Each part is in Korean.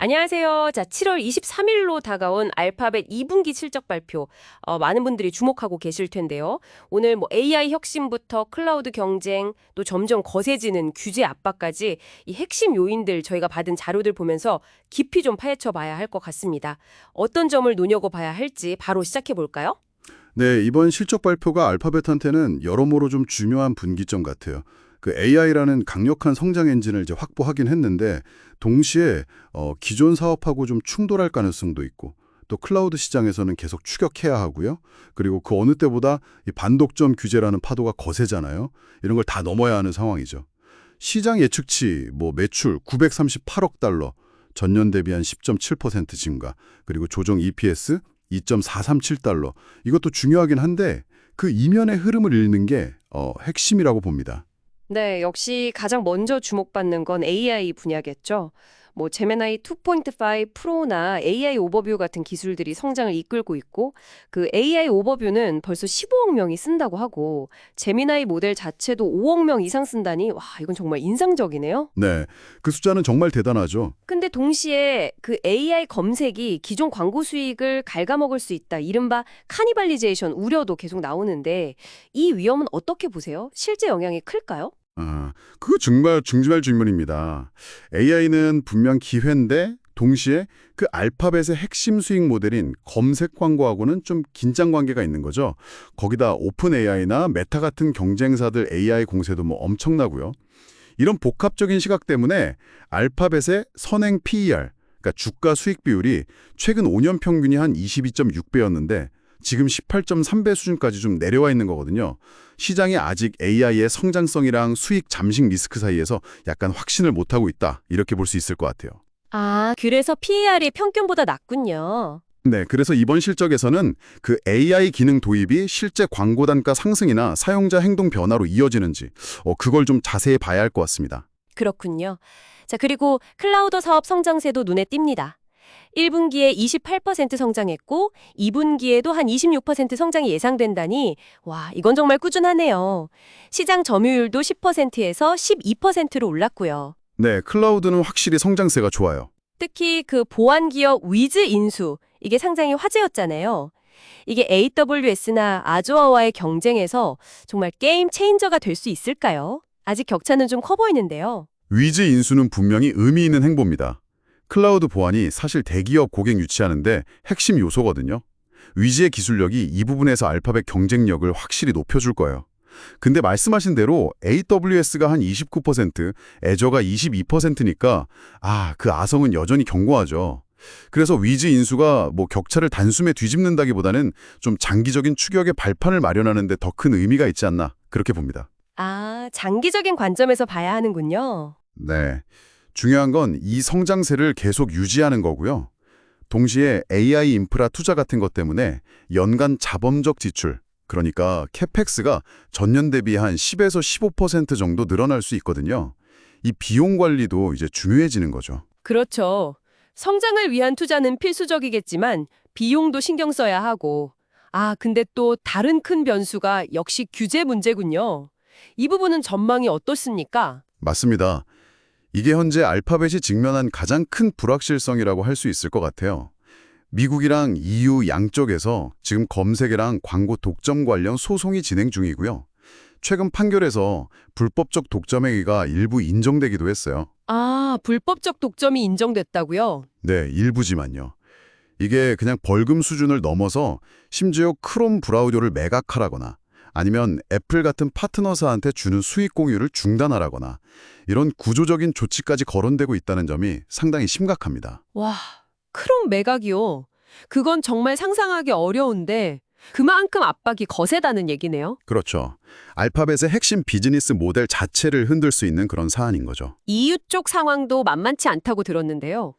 안녕하세요. 자, 7월 23일로 다가온 알파벳 2분기 실적 발표. 어, 많은 분들이 주목하고 계실 텐데요. 오늘 뭐 AI 혁신부터 클라우드 경쟁, 또 점점 거세지는 규제 압박까지 이 핵심 요인들 저희가 받은 자료들 보면서 깊이 좀 파헤쳐 봐야 할 것 같습니다. 어떤 점을 눈여겨봐야 할지 바로 시작해 볼까요? 네, 이번 실적 발표가 알파벳한테는 여러모로 좀 중요한 분기점 같아요. 그 AI라는 강력한 성장 엔진을 이제 확보하긴 했는데 동시에 어, 기존 사업하고 좀 충돌할 가능성도 있고 또 클라우드 시장에서는 계속 추격해야 하고요. 그리고 그 어느 때보다 이 반독점 규제라는 파도가 거세잖아요. 이런 걸 다 넘어야 하는 상황이죠. 시장 예측치 뭐 매출 938억 달러, 전년 대비 한 10.7% 증가, 그리고 조정 EPS 2.437달러. 이것도 중요하긴 한데 그 이면의 흐름을 읽는 게 어, 핵심이라고 봅니다. 네, 역시 가장 먼저 주목받는 건 AI 분야겠죠. 뭐 제메나이 2.5 프로나 AI 오버뷰 같은 기술들이 성장을 이끌고 있고 그 AI 오버뷰는 벌써 15억 명이 쓴다고 하고 제미나이 모델 자체도 5억 명 이상 쓴다니 와, 이건 정말 인상적이네요. 네, 그 숫자는 정말 대단하죠. 근데 동시에 그 AI 검색이 기존 광고 수익을 갉아먹을 수 있다. 이른바 카니발리제이션 우려도 계속 나오는데 이 위험은 어떻게 보세요? 실제 영향이 클까요? 아, 그거 정말 중요할 질문입니다. AI는 분명 기회인데 동시에 그 알파벳의 핵심 수익 모델인 검색 광고하고는 좀 긴장 관계가 있는 거죠. 거기다 오픈 AI나 메타 같은 경쟁사들 AI 공세도 뭐 엄청나고요. 이런 복합적인 시각 때문에 알파벳의 선행 PER, 그러니까 주가 수익 비율이 최근 5년 평균이 한 22.6배였는데 지금 18.3배 수준까지 좀 내려와 있는 거거든요. 시장이 아직 AI의 성장성이랑 수익 잠식 리스크 사이에서 약간 확신을 못하고 있다. 이렇게 볼 수 있을 것 같아요. 아, 그래서 PER이 평균보다 낮군요. 네, 그래서 이번 실적에서는 그 AI 기능 도입이 실제 광고 단가 상승이나 사용자 행동 변화로 이어지는지 어, 그걸 좀 자세히 봐야 할 것 같습니다. 그렇군요. 자, 그리고 클라우드 사업 성장세도 눈에 띕니다. 1분기에 28% 성장했고 2분기에도 한 26% 성장이 예상된다니 와, 이건 정말 꾸준하네요. 시장 점유율도 10%에서 12%로 올랐고요. 네, 클라우드는 확실히 성장세가 좋아요. 특히 그 보안 기업 위즈 인수 이게 상당히 화제였잖아요. 이게 AWS나 아주어와의 경쟁에서 정말 게임 체인저가 될 수 있을까요? 아직 격차는 좀 커 보이는데요. 위즈 인수는 분명히 의미 있는 행보입니다. 클라우드 보안이 사실 대기업 고객 유치하는데 핵심 요소거든요. 위즈의 기술력이 이 부분에서 알파벳 경쟁력을 확실히 높여줄 거예요. 근데 말씀하신 대로 AWS가 한 29%, 애저가 22%니까 아, 그 아성은 여전히 견고하죠. 그래서 위즈 인수가 뭐 격차를 단숨에 뒤집는다기보다는 좀 장기적인 추격의 발판을 마련하는 데 더 큰 의미가 있지 않나 그렇게 봅니다. 아, 장기적인 관점에서 봐야 하는군요. 네. 중요한 건 이 성장세를 계속 유지하는 거고요. 동시에 AI 인프라 투자 같은 것 때문에 연간 자범적 지출, 그러니까 캐펙스가 전년 대비 한 10에서 15% 정도 늘어날 수 있거든요. 이 비용 관리도 이제 중요해지는 거죠. 그렇죠. 성장을 위한 투자는 필수적이겠지만 비용도 신경 써야 하고. 아, 근데 또 다른 큰 변수가 역시 규제 문제군요. 이 부분은 전망이 어떻습니까? 맞습니다. 이게 현재 알파벳이 직면한 가장 큰 불확실성이라고 할 수 있을 것 같아요. 미국이랑 EU 양쪽에서 지금 검색이랑 광고 독점 관련 소송이 진행 중이고요. 최근 판결에서 불법적 독점 행위가 일부 인정되기도 했어요. 아, 불법적 독점이 인정됐다고요? 네, 일부지만요. 이게 그냥 벌금 수준을 넘어서 심지어 크롬 브라우저를 매각하라거나 아니면 애플 같은 파트너사한테 주는 수익 공유를 중단하라거나 이런 구조적인 조치까지 거론되고 있다는 점이 상당히 심각합니다. 와, 크롬 매각이요. 그건 정말 상상하기 어려운데 그만큼 압박이 거세다는 얘기네요. 그렇죠. 알파벳의 핵심 비즈니스 모델 자체를 흔들 수 있는 그런 사안인 거죠. EU 쪽 상황도 만만치 않다고 들었는데요.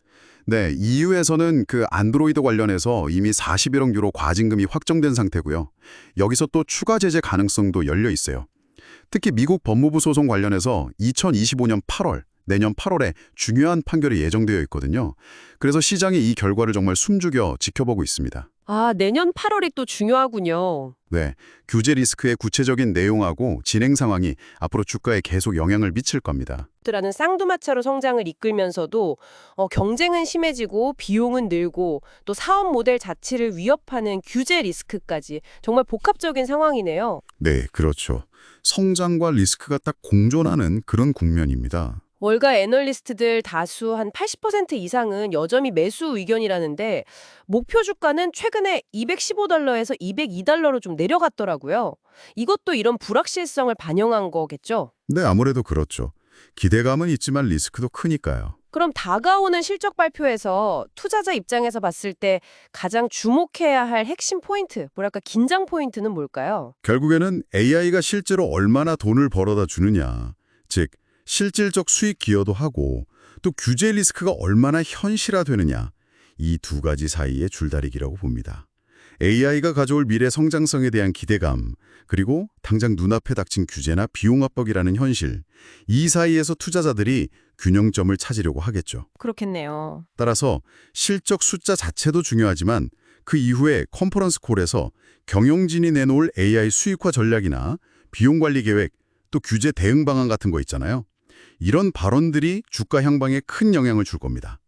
네, EU에서는 그 안드로이드 관련해서 이미 41억 유로 과징금이 확정된 상태고요. 여기서 또 추가 제재 가능성도 열려 있어요. 특히 미국 법무부 소송 관련해서 2025년 8월, 내년 8월에 중요한 판결이 예정되어 있거든요. 그래서 시장이 이 결과를 정말 숨죽여 지켜보고 있습니다. 아, 내년 8월이 또 중요하군요. 네, 규제 리스크의 구체적인 내용하고 진행 상황이 앞으로 주가에 계속 영향을 미칠 겁니다. 라는 쌍두마차로 성장을 이끌면서도 어, 경쟁은 심해지고 비용은 늘고 또 사업 모델 자체를 위협하는 규제 리스크까지 정말 복합적인 상황이네요. 네, 그렇죠. 성장과 리스크가 딱 공존하는 그런 국면입니다. 월가 애널리스트들 다수 한 80% 이상은 여전히 매수 의견이라는데 목표 주가는 최근에 215달러에서 202달러로 좀 내려갔더라고요. 이것도 이런 불확실성을 반영한 거겠죠? 네, 아무래도 그렇죠. 기대감은 있지만 리스크도 크니까요. 그럼 다가오는 실적 발표에서 투자자 입장에서 봤을 때 가장 주목해야 할 핵심 포인트, 뭐랄까 긴장 포인트는 뭘까요? 결국에는 AI가 실제로 얼마나 돈을 벌어다 주느냐, 즉 실질적 수익 기여도 하고 또 규제 리스크가 얼마나 현실화되느냐 이 두 가지 사이의 줄다리기라고 봅니다. AI가 가져올 미래 성장성에 대한 기대감 그리고 당장 눈앞에 닥친 규제나 비용 압박이라는 현실 이 사이에서 투자자들이 균형점을 찾으려고 하겠죠. 그렇겠네요. 따라서 실적 숫자 자체도 중요하지만 그 이후에 컨퍼런스 콜에서 경영진이 내놓을 AI 수익화 전략이나 비용 관리 계획, 또 규제 대응 방안 같은 거 있잖아요. 이런 발언들이 주가 향방에 큰 영향을 줄 겁니다.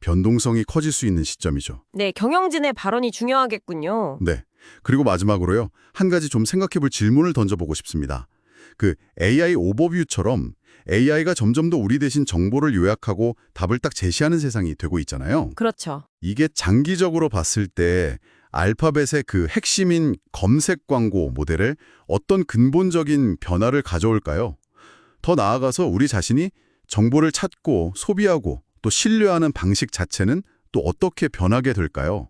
변동성이 커질 수 있는 시점이죠. 네, 경영진의 발언이 중요하겠군요. 네. 그리고 마지막으로요. 한 가지 좀 생각해 볼 질문을 던져보고 싶습니다. 그 AI 오버뷰처럼 AI가 점점 더 우리 대신 정보를 요약하고 답을 딱 제시하는 세상이 되고 있잖아요. 그렇죠. 이게 장기적으로 봤을 때 알파벳의 그 핵심인 검색 광고 모델을 어떤 근본적인 변화를 가져올까요? 더 나아가서 우리 자신이 정보를 찾고 소비하고 또 신뢰하는 방식 자체는 또 어떻게 변하게 될까요?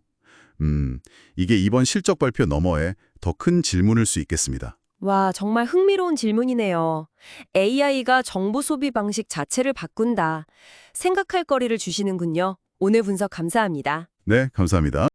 음, 이게 이번 실적 발표 너머에 더 큰 질문일 수 있겠습니다. 와, 정말 흥미로운 질문이네요. AI가 정보 소비 방식 자체를 바꾼다. 생각할 거리를 주시는군요. 오늘 분석 감사합니다. 네, 감사합니다.